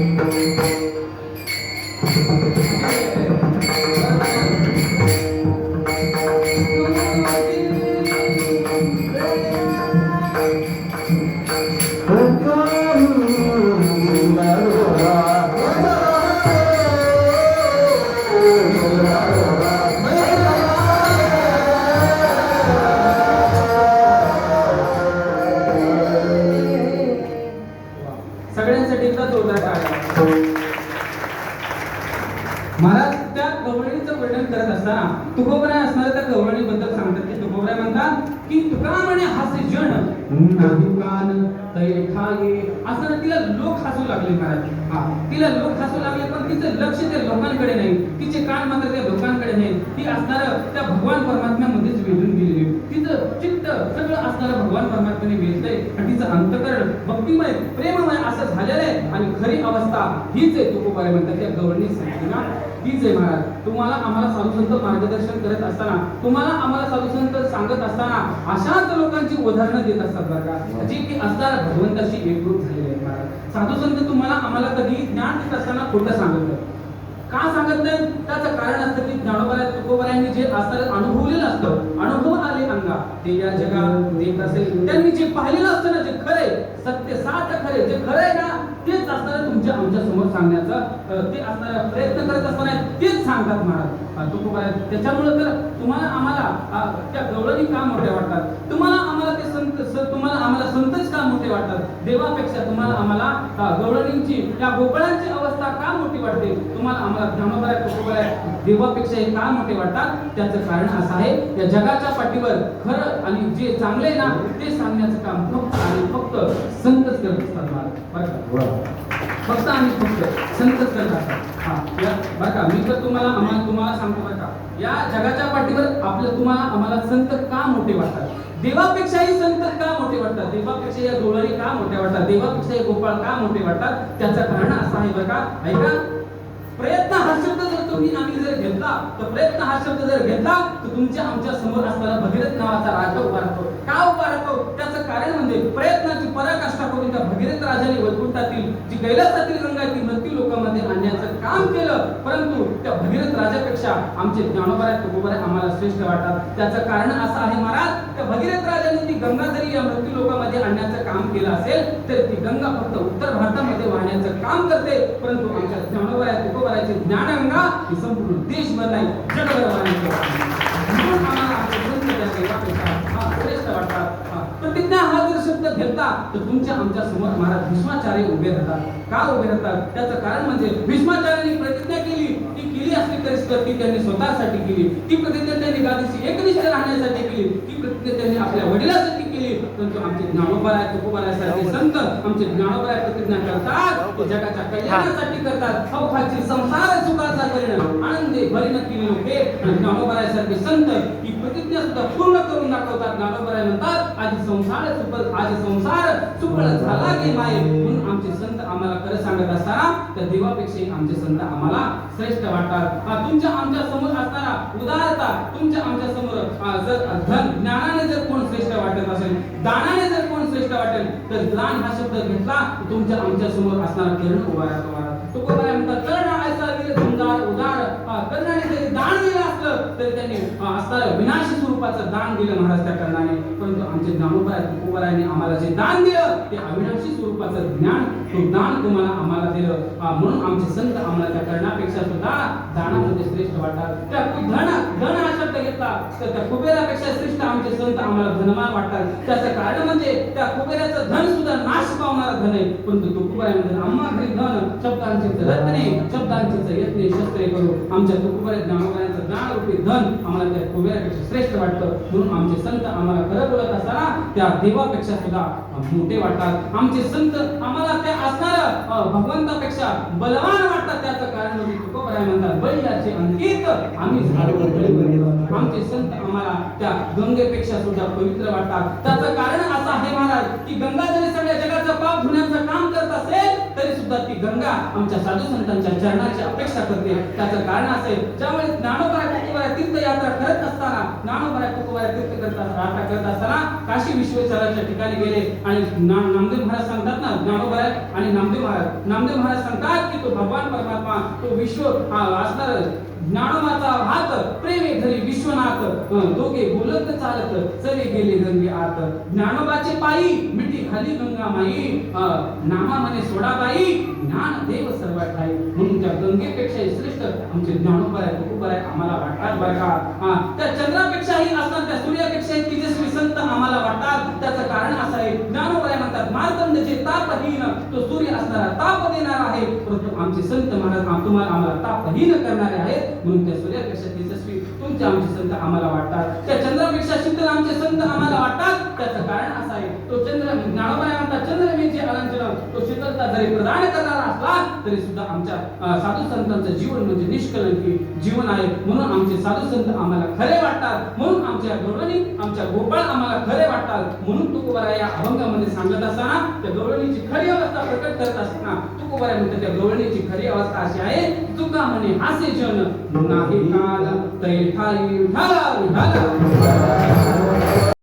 Thank सांगतात म्हणतात की तुका म्हणे हास्य जण नाही कान तै ठागे. असं तिला लोक हसू लागले महाराज. हा तिला लोक हसू लागले पण तिचं लक्ष त्या लोकांकडे नाही. तिचे कान मात्र त्या लोकांकडे नाही. ती असणार त्या भगवान परमात्म्यामध्येच वेधून तिचं चित्त सगळं असणारं भगवान परमात्म्याने वेधलंय आणि तिचं अंतकरण भक्तिमय प्रेममय असं झालेलं आहे. आणि खरी अवस्था हीच आहे. तुकोबारे म्हणतात त्या गवर्णी संस्थेना हीच आहे महाराज. तुम्हाला आम्हाला साधुसंत मार्गदर्शन करत असताना तुम्हाला आम्हाला साधुसंत सांगत असताना अशाच लोकांची उदाहरणं देत असतात बरं का? जे की असणार भगवंताशी एकरूप झालेले आहे महाराज. साधुसंत तुम्हाला आम्हाला कधी ज्ञान देत असताना खोटं सांगत नाही. का सांगत नाही त्याचं कारण असतं की ज्ञानोबा तुकोबरायांनी जे असतं अनुभवलेलं असतं अनुभव आले अंगा. ते या जगात देत असेल. त्यांनी जे पाहिलेलं असतं ना जे खरे सत्य सात खरे जे खरे आहे ना तेच असताना तुमच्या आमच्यासमोर सांगण्याचा ते असणारा प्रयत्न करत असताना तेच सांगतात महाराज. त्याच्यामुळे तर तुम्हाला आम्हाला त्या गवळणी का मोठ्या वाटतात? तुम्हाला आम्हाला ते संत तुम्हाला आम्हाला संतच का मोठे वाटतात? देवापेक्षा तुम्हाला आम्हाला गवळणींची त्या गोकुळांची अवस्था का मोठी वाटते? तुम्हाला आम्हाला ज्ञानोबराय तुकोबराय देवापेक्षा हे का मोठे वाटतात? त्याचं कारण असं आहे या जगाच्या पाठीवर खरं आणि जे चांगले आहे ना ते सांगण्याचं काम फक्त आणि फक्त संतच करत असतात फक्त आणि फक्त संतच करत असतात. हा बरं का? मी तर तुम्हाला आम्हाला तुम्हाला सांगतो बरं का या जगाच्या पाठीवर आपलं तुम्हाला आम्हाला संत का मोठे वाटतात? देवापेक्षाही संत का मोठे वाटतात? देवापेक्षा या डोळणी का मोठे वाटतात? देवापेक्षा हे गोपाळ का मोठे वाटतात? त्याचं कारण असं आहे बरं का? ऐका. प्रयत्न हा शब्द जर तुम्ही आम्ही जर घेतला तर प्रयत्न हा शब्द जर घेतला तुमच्या आमच्यासमोर असणारा भगीरथ नावाचा राजा उभा राहतो. का उभा राहतो? त्याचं कारण म्हणजे प्रयत्नाची पराकाष्ठा करून त्या भगीरथ राजाने वैकुंठातील जी कैलासातील गंगा मृत्यू लोकांमध्ये आणण्याचं काम केलं. परंतु त्या भगीरथ राजापेक्षा आमचे ज्ञानोबराय तुकोबराय आम्हाला श्रेष्ठ वाटतात. त्याचं कारण असं आहे महाराज त्या भगीरथ राजाने ती गंगा जरी या मृत्यू लोकांमध्ये आणण्याचं काम केलं असेल तर ती गंगा फक्त उत्तर भारतामध्ये वाहण्याचं काम करते. परंतु आमच्या ज्ञानोबराय तुकोबरायचे ज्ञानगंगा ही संपूर्ण देशभर नाही जगभर वाहण्याचं Come on. प्रतिज्ञा हा जर शब्द घेतला तर तुमच्या आमच्यासमोर महाराज भीष्माचार्य उभे राहतात. का उभे राहतात? त्याचं कारण म्हणजे भीष्माचार्यांनी प्रतिज्ञा केली. ती केली असली तरी सुद्धा ती त्यांनी स्वतःसाठी केली. ती प्रतिज्ञा त्यांनी गादीशी एकनिष्ठ राहण्यासाठी केली. ती प्रतिज्ञा त्यांनी आपल्या वडिलासाठी केली. परंतु आमचे ज्ञानोबाराय तुकोबारायसारखे संत आमचे ज्ञानोबाराय प्रतिज्ञा करतात. जगाच्या कल्याणासाठी करतात. अवघाची संसार सुखाचा परिणाम आनंदे भरीन केले लोके आणि ज्ञानोबारायसारखे संत ही प्रतिज्ञा सुद्धा पूर्ण करून दाखवतात. ज्ञानोबाराय काळ सुपल आज संसार सुफळ झाला की माय म्हणून आमचे संत आम्हाला खरं सांगत असताना तर देवापेक्षा आमचे संत आम्हाला श्रेष्ठ वाटतात हा तुमच्या आमच्यासमोर असणारा उदारता तुमच्या आमच्यासमोर जर धन ज्ञानाने जर कोण श्रेष्ठ वाटत असेल दानाने जर कोण श्रेष्ठ वाटेल तर दान हा शब्द घेतला तुमच्या आमच्यासमोर असणारा किरण उभा राहतो महाराज. म्हणतात कर्ण ऐसा वीर समजार उदार आ, कर्णाने जरी दान दिलं असलं तर त्यांनी आ, विनाशी स्वरूपाचं दान दिलं महाराज त्या कारणाने. परंतु आमचे ज्ञानोबराय तुकोबरायांनी आम्हाला जे दान दिलं ते अविनाशी स्वरूपाचं ज्ञान तो दान तुम्हाला आम्हाला दिलं. म्हणून आमचे संत आम्हाला त्या कर्णापेक्षा सुद्धा दानामध्ये श्रेष्ठ वाटतात. त्या धन धन हा शब्द घेतला तर त्या कुबेरापेक्षा श्रेष्ठ आमचे संत आम्हाला धनवान वाटतात. त्याचं कारण म्हणजे त्या कुबेराचं धन सुद्धा नाश पावणारा धन आहे. परंतु तुकुबाई आम्हा घरी धन शब्दांचे रत्ने शब्दांचे यत्ने शस्त्रे करू आमच्या तुकुबाई ज्ञानोबायांचं ज्ञानरूपी धन आम्हाला त्या कुबेरापेक्षा श्रेष्ठ वाटतं. म्हणून आमचे संत आम्हाला खरं बोलत असताना त्या देवापेक्षा सुद्धा मोठे वाटतात. आमचे संत आम्हाला त्या असणाऱ्या भगवंतापेक्षा बलवान वाटतात. त्याचं कारण म्हणजे तुकोबाई म्हणतात बळीयाचे अंकित आम्ही झालो आमचे संत आम्हाला त्या गंगेपेक्षा सुद्धा पवित्र वाटतात. त्याचं कारण असं आहे महाराज की गंगा गंगा आमच्या साधू संतांच्या चरणाची अपेक्षा करते. त्याचं कारण असेल ज्यामुळे ज्ञानोबा तुकोबारा तीर्थयात्रा करत असताना ज्ञानोबा तुकोबारा तीर्थ करत यात्रा करत असताना काशी विश्वेश्वराच्या ठिकाणी गेले आणि नामदेव महाराज सांगतात ना ज्ञानोबा आणि नामदेव महाराज नामदेव महाराज सांगतात की तो भगवान परमात्मा तो विश्व हा असणार ज्ञानोबाचा हात प्रेमे धरी दोघे बोलत चालत चले गेले गंगे आत. ज्ञानोबाचे पायी मिठी खाली गंगा माई. नामा म्हणे सोडा बाई. ज्ञान देव सर्व ठाई म्हणून त्या गंगेपेक्षा श्रेष्ठ आमचे ज्ञानोबा आहे तुकोबा आहे आम्हाला वाटतात बरं का? हा, त्या चंद्रापेक्षाही असतात त्या सूर्यापेक्षाही तेजस्वी संत आम्हाला वाटतात त्याचं कारण असं आहे ज्ञानोबा आहे म्हणतात मार्तंडचे तापहीन तो सूर्य असणारा ताप देणार आहे. परंतु आमचे संत महाराज तुम्हाला आम्हाला तापहीन करणारे आहेत. म्हणून त्या सूर्यापेक्षा तेजस्वी तुमचे आमचे संत आम्हाला वाटतात. त्या चंद्रापेक्षा शीतल आमचे संत आम्हाला वाटतात. त्याचं कारण असं आहे तो चंद्र ज्ञानोबा चंद्र मी जे अलंचन तो शीतलता जरी प्रदान करणारा असला तरी सुद्धा आमच्या साधू संतांचं जीवन म्हणजे निष्कलंकी जीवन आहे. म्हणून आमचे साधू संत आम्हाला खरे वाटतात. म्हणून आमच्या गौरवणी आमच्या गोपाळ आम्हाला खरे वाटतात. म्हणून तुकोबारा या अभंगामध्ये सांगत असताना त्या गौरवणीची खरी अवस्था प्रकट करत असताना तुकोबारा म्हणतात त्या गौरवणीची खरी अवस्था अशी आहे. तुका म्हणे हासे जन नाही काल तै